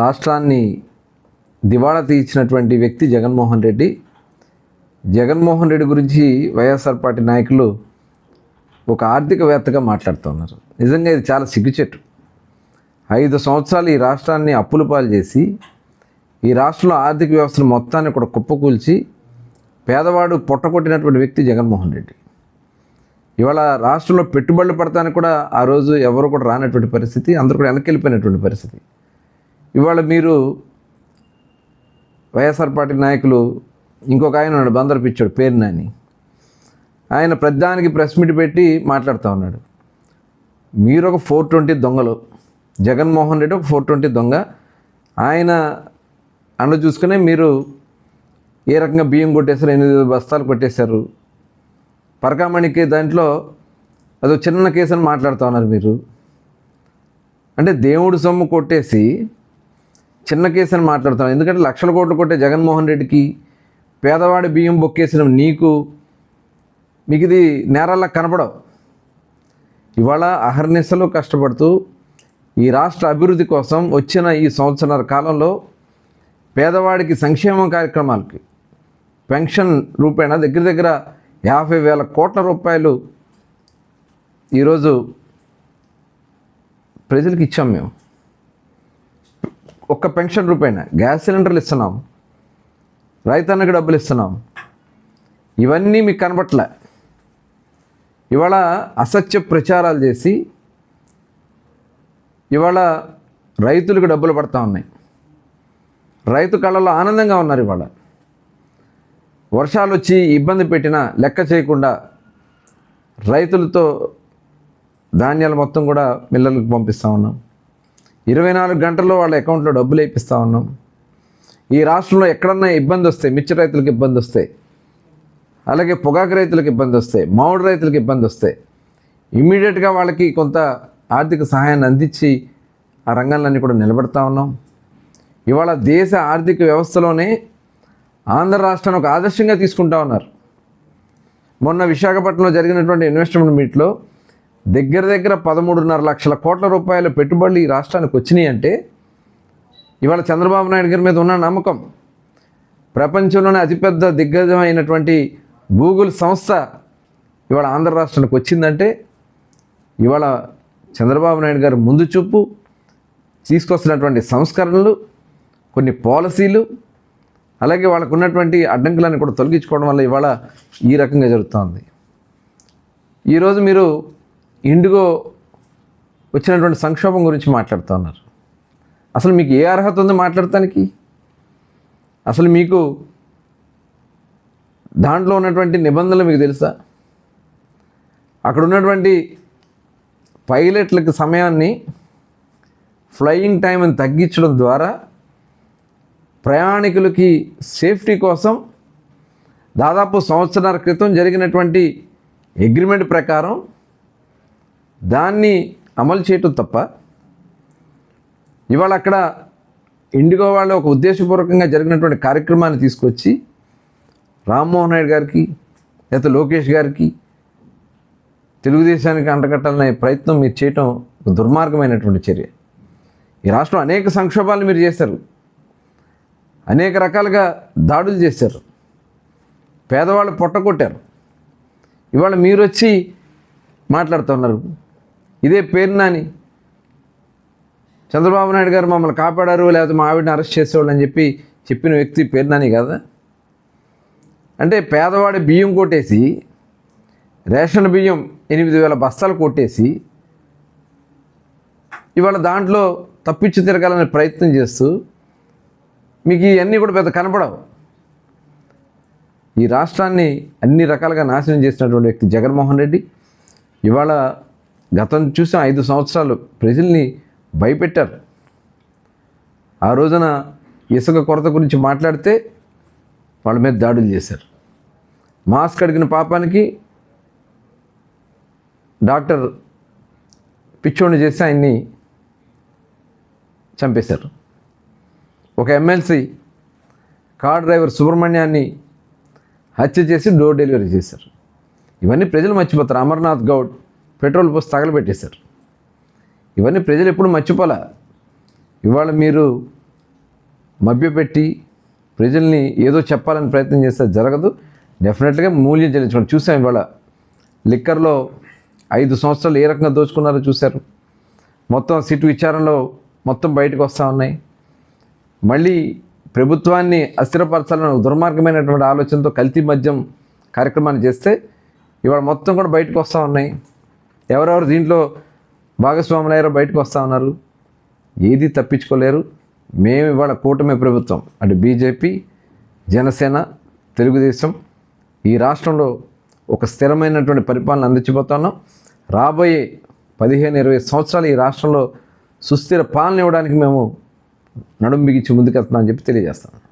రాష్ట్రాన్ని దివాళా తీర్చినటువంటి వ్యక్తి జగన్మోహన్ రెడ్డి. జగన్మోహన్ రెడ్డి గురించి వైఎస్ఆర్ పార్టీ నాయకులు ఒక ఆర్థికవేత్తగా మాట్లాడుతున్నారు. నిజంగా ఇది చాలా సిగ్గుచెట్టు. ఐదు సంవత్సరాలు ఈ రాష్ట్రాన్ని అప్పుల పాలు చేసి ఈ రాష్ట్రంలో ఆర్థిక వ్యవస్థను మొత్తాన్ని కూడా కుప్పకూల్చి పేదవాడు పొట్టగొట్టినటువంటి వ్యక్తి జగన్మోహన్ రెడ్డి. ఇవాళ రాష్ట్రంలో పెట్టుబడులు పడతానికి కూడా ఆ రోజు ఎవరు కూడా రానటువంటి పరిస్థితి అందరూ కూడా వెనక్కి వెళ్ళిపోయినటువంటి పరిస్థితి. ఇవాళ మీరు వైఎస్ఆర్ పార్టీ నాయకులు ఇంకొక ఆయన ఉన్నాడు బందరు పిచ్చాడు పేరు నాని. ఆయన ప్రధానికి ప్రెస్ మీట్ పెట్టి మాట్లాడుతూ ఉన్నాడు. మీరు ఒక ఫోర్ ట్వంటీ దొంగలు. జగన్మోహన్ రెడ్డి ఒక ఫోర్ ట్వంటీ దొంగ. ఆయన అండ చూసుకునే మీరు ఏ రకంగా బియ్యం కొట్టేశారు ఎనిమిది బస్తాలు కొట్టేశారు. పరకామణికి దాంట్లో అదో చిన్న కేసు అని మాట్లాడుతూ ఉన్నారు మీరు. అంటే దేవుడు సొమ్ము కొట్టేసి చిన్న కేసు అని మాట్లాడుతున్నాం. ఎందుకంటే లక్షల కోట్లు కొట్టే జగన్మోహన్ రెడ్డికి పేదవాడి బియ్యం బొక్కేసిన నీకు మీకు ఇది నేరాల్లో కనపడవు. ఇవాళ అహర్నిశలు కష్టపడుతూ ఈ రాష్ట్ర అభివృద్ధి కోసం వచ్చిన ఈ సంవత్సరాల కాలంలో పేదవాడికి సంక్షేమ కార్యక్రమాలకి పెన్షన్ రూపేణ దగ్గర దగ్గర యాభై వేల కోట్ల రూపాయలు ఈరోజు ప్రజలకు ఇచ్చాం మేము. ఒక్క పెన్షన్ రూపేణ గ్యాస్ సిలిండర్లు ఇస్తున్నాం. రైతన్నకి డబ్బులు ఇస్తున్నాం. ఇవన్నీ మీకు కనబట్టలే ఇవాళ అసత్య ప్రచారాలు చేసి ఇవాళ రైతులకు డబ్బులు పడతా ఉన్నాయి. రైతు కళ్ళలో ఆనందంగా ఉన్నారు ఇవాళ. వర్షాలు వచ్చి ఇబ్బంది పెట్టినా లెక్క చేయకుండా రైతులతో ధాన్యాలు మొత్తం కూడా మిల్లలకు పంపిస్తూ ఉన్నాం. ఇరవై నాలుగు గంటల్లో వాళ్ళ అకౌంట్లో డబ్బులు వేపిస్తూ ఉన్నాం. ఈ రాష్ట్రంలో ఎక్కడన్నా ఇబ్బంది వస్తే మిర్చి రైతులకు ఇబ్బంది వస్తాయి అలాగే పొగాకు రైతులకు ఇబ్బంది వస్తాయి మామిడి రైతులకు ఇబ్బంది వస్తాయి ఇమ్మీడియట్గా వాళ్ళకి కొంత ఆర్థిక సహాయాన్ని అందించి ఆ రంగాలన్నీ కూడా నిలబెడతా ఉన్నాం. ఇవాళ దేశ ఆర్థిక వ్యవస్థలోనే ఆంధ్ర రాష్ట్రాన్ని ఒక ఆదర్శంగా తీసుకుంటా ఉన్నారు. మొన్న విశాఖపట్నంలో జరిగినటువంటి ఇన్వెస్ట్మెంట్ మీట్లో దగ్గర దగ్గర పదమూడున్నర లక్షల కోట్ల రూపాయల పెట్టుబడులు ఈ రాష్ట్రానికి వచ్చినాయి అంటే ఇవాళ చంద్రబాబు నాయుడు గారి మీద ఉన్న నమ్మకం. ప్రపంచంలోనే అతిపెద్ద దిగ్గజమైనటువంటి గూగుల్ సంస్థ ఇవాళ ఆంధ్ర రాష్ట్రానికి వచ్చిందంటే ఇవాళ చంద్రబాబు నాయుడు గారు ముందు చూపు తీసుకొస్తున్నటువంటి సంస్కరణలు కొన్ని పాలసీలు అలాగే వాళ్ళకు ఉన్నటువంటి అడ్డంకులను కూడా తొలగించుకోవడం వల్ల ఇవాళ ఈ రకంగా జరుగుతోంది. ఈరోజు మీరు ఇండిగో వచ్చినటువంటి సంక్షోభం గురించి మాట్లాడుతూ ఉన్నారు. అసలు మీకు ఏ అర్హత ఉంది మాట్లాడటానికి? అసలు మీకు దాంట్లో ఉన్నటువంటి నిబంధనలు మీకు తెలుసా? అక్కడ ఉన్నటువంటి పైలట్లకు సమయాన్ని ఫ్లయింగ్ టైంని తగ్గించడం ద్వారా ప్రయాణికులకి సేఫ్టీ కోసం దాదాపు సంవత్సరాల క్రితం జరిగినటువంటి అగ్రిమెంట్ ప్రకారం దాన్ని అమలు చేయటం తప్ప ఇవాళ అక్కడ ఇండిగో వాళ్ళు ఒక ఉద్దేశపూర్వకంగా జరిగినటువంటి కార్యక్రమాన్ని తీసుకొచ్చి రామ్మోహన్ నాయుడు గారికి లేదా లోకేష్ గారికి తెలుగుదేశానికి అంటగట్టాలనే ప్రయత్నం మీరు చేయటం ఒక దుర్మార్గమైనటువంటి చర్య. ఈ రాష్ట్రం అనేక సంక్షోభాలు మీరు చేశారు. అనేక రకాలుగా దాడులు చేశారు. పేదవాళ్ళు పొట్టకొట్టారు ఇవాళ మీరు వచ్చి మాట్లాడుతున్నారు. ఇదే పేరు నాని. చంద్రబాబు నాయుడు గారు మమ్మల్ని కాపాడారు లేకపోతే మా ఆవిడని అరెస్ట్ చేసేవాళ్ళు అని చెప్పి చెప్పిన వ్యక్తి పేరు నాని కదా? అంటే పేదవాడి బియ్యం కొట్టేసి రేషన్ బియ్యం ఎనిమిది వేల బస్తాలు కొట్టేసి ఇవాళ దాంట్లో తప్పించి తిరగాలనే ప్రయత్నం చేస్తూ మీకు ఇవన్నీ కూడా పెద్ద కనపడవు. ఈ రాష్ట్రాన్ని అన్ని రకాలుగా నాశనం చేసినటువంటి వ్యక్తి జగన్మోహన్ రెడ్డి. ఇవాళ గతం చూసాం ఐదు సంవత్సరాలు ప్రజల్ని భయపెట్టారు. ఆ రోజున ఇసుక కొరత గురించి మాట్లాడితే వాళ్ళ మీద దాడులు చేశారు. మాస్క్ అడిగిన పాపానికి డాక్టర్ పిచ్చోడిని చేసి ఆయన్ని చంపేశారు. ఒక ఎమ్మెల్సీ కార్ డ్రైవర్ సుబ్రహ్మణ్యాన్ని హత్య చేసి డోర్ డెలివరీ చేశారు. ఇవన్నీ ప్రజలు మర్చిపోతారు. అమర్నాథ్ గౌడ్ పెట్రోల్ పోసి తగలబెట్టేశారు. ఇవన్నీ ప్రజలు ఎప్పుడు మర్చిపోలే. ఇవాళ మీరు మభ్యపెట్టి ప్రజల్ని ఏదో చెప్పాలని ప్రయత్నం చేస్తే జరగదు. డెఫినెట్గా మూల్యం చెల్లించుకోండి. చూసాం ఇవాళ లిక్కర్లో ఐదు సంవత్సరాలు ఏ రకంగా దోచుకున్నారో చూశారు. మొత్తం సిట్ విచారణలో మొత్తం బయటకు వస్తూ ఉన్నాయి. మళ్ళీ ప్రభుత్వాన్ని అస్థిరపరచాలని దుర్మార్గమైనటువంటి ఆలోచనతో కల్తీ మద్యం కార్యక్రమాన్ని చేస్తే ఇవాళ మొత్తం కూడా బయటకు వస్తూ ఉన్నాయి. ఎవరెవరు దీంట్లో భాగస్వాములయ్యారో బయటకు వస్తూ ఉన్నారు? ఏది తప్పించుకోలేరు. మేము ఇవాళ కూటమి ప్రభుత్వం అంటే బీజేపీ జనసేన తెలుగుదేశం ఈ రాష్ట్రంలో ఒక స్థిరమైనటువంటి పరిపాలన అందించబోతున్నాం రాబోయే పదిహేను ఇరవై సంవత్సరాలు ఈ రాష్ట్రంలో సుస్థిర పాలన ఇవ్వడానికి మేము నడుం బిగించి ముందుకెళ్తున్నామని చెప్పి తెలియజేస్తాను.